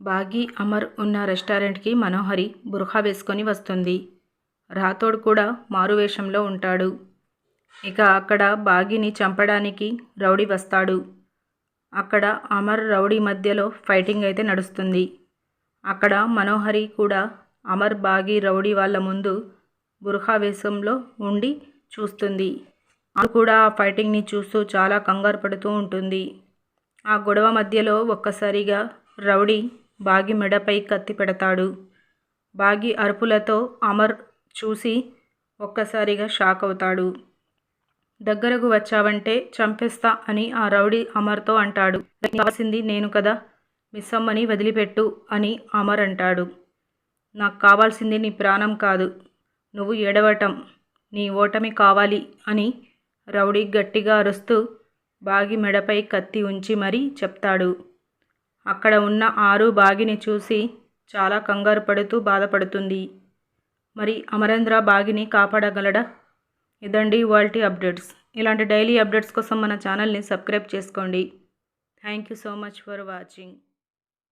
బాగి అమర్ ఉన్న రెస్టారెంట్కి మనోహరి బుర్ఖా వేసుకొని వస్తుంది. రాథోడ్ కూడా మారువేషంలో ఉంటాడు. ఇక అక్కడ బాగిని చంపడానికి రౌడీ వస్తాడు. అక్కడ అమర్ రౌడీ మధ్యలో ఫైటింగ్ అయితే నడుస్తుంది. అక్కడ మనోహరి కూడా అమర్ బాగి రౌడీ వాళ్ళ ముందు బుర్హా వేషంలో ఉండి చూస్తుంది. ఆమె కూడా ఆ ఫైటింగ్ని చూస్తూ చాలా కంగారు పడుతూ ఉంటుంది. ఆ గొడవ మధ్యలో ఒక్కసారిగా రౌడీ బాగి మెడపై కత్తి పెడతాడు. బాగి అరుపులతో అమర్ చూసి ఒక్కసారిగా షాక్ అవుతాడు. దగ్గరకు వచ్చావంటే చంపేస్తా అని ఆ రౌడీ అమర్తో అంటాడు. కావాల్సింది నేను కదా మిస్ అమ్మని వదిలిపెట్టు అని అమర్ అంటాడు. నాకు కావాల్సింది నీ ప్రాణం కాదు నువ్వు ఏడవటం నీ ఓటమి కావాలి అని రౌడీ గట్టిగా అరుస్తూ బాగి మెడపై కత్తి ఉంచి మరీ చెప్తాడు. అక్కడ ఉన్న ఆరు బాగిని చూసి చాలా కంగారు పడుతూ బాధపడుతుంది. మరి అమరేంద్ర బాగిని కాపాడగలడా? ఇదండి వాల్టీ అప్డేట్స్. ఇలాంటి డైలీ అప్డేట్స్ కోసం మన ఛానల్ని సబ్స్క్రైబ్ చేసుకోండి. Thank you so much for watching.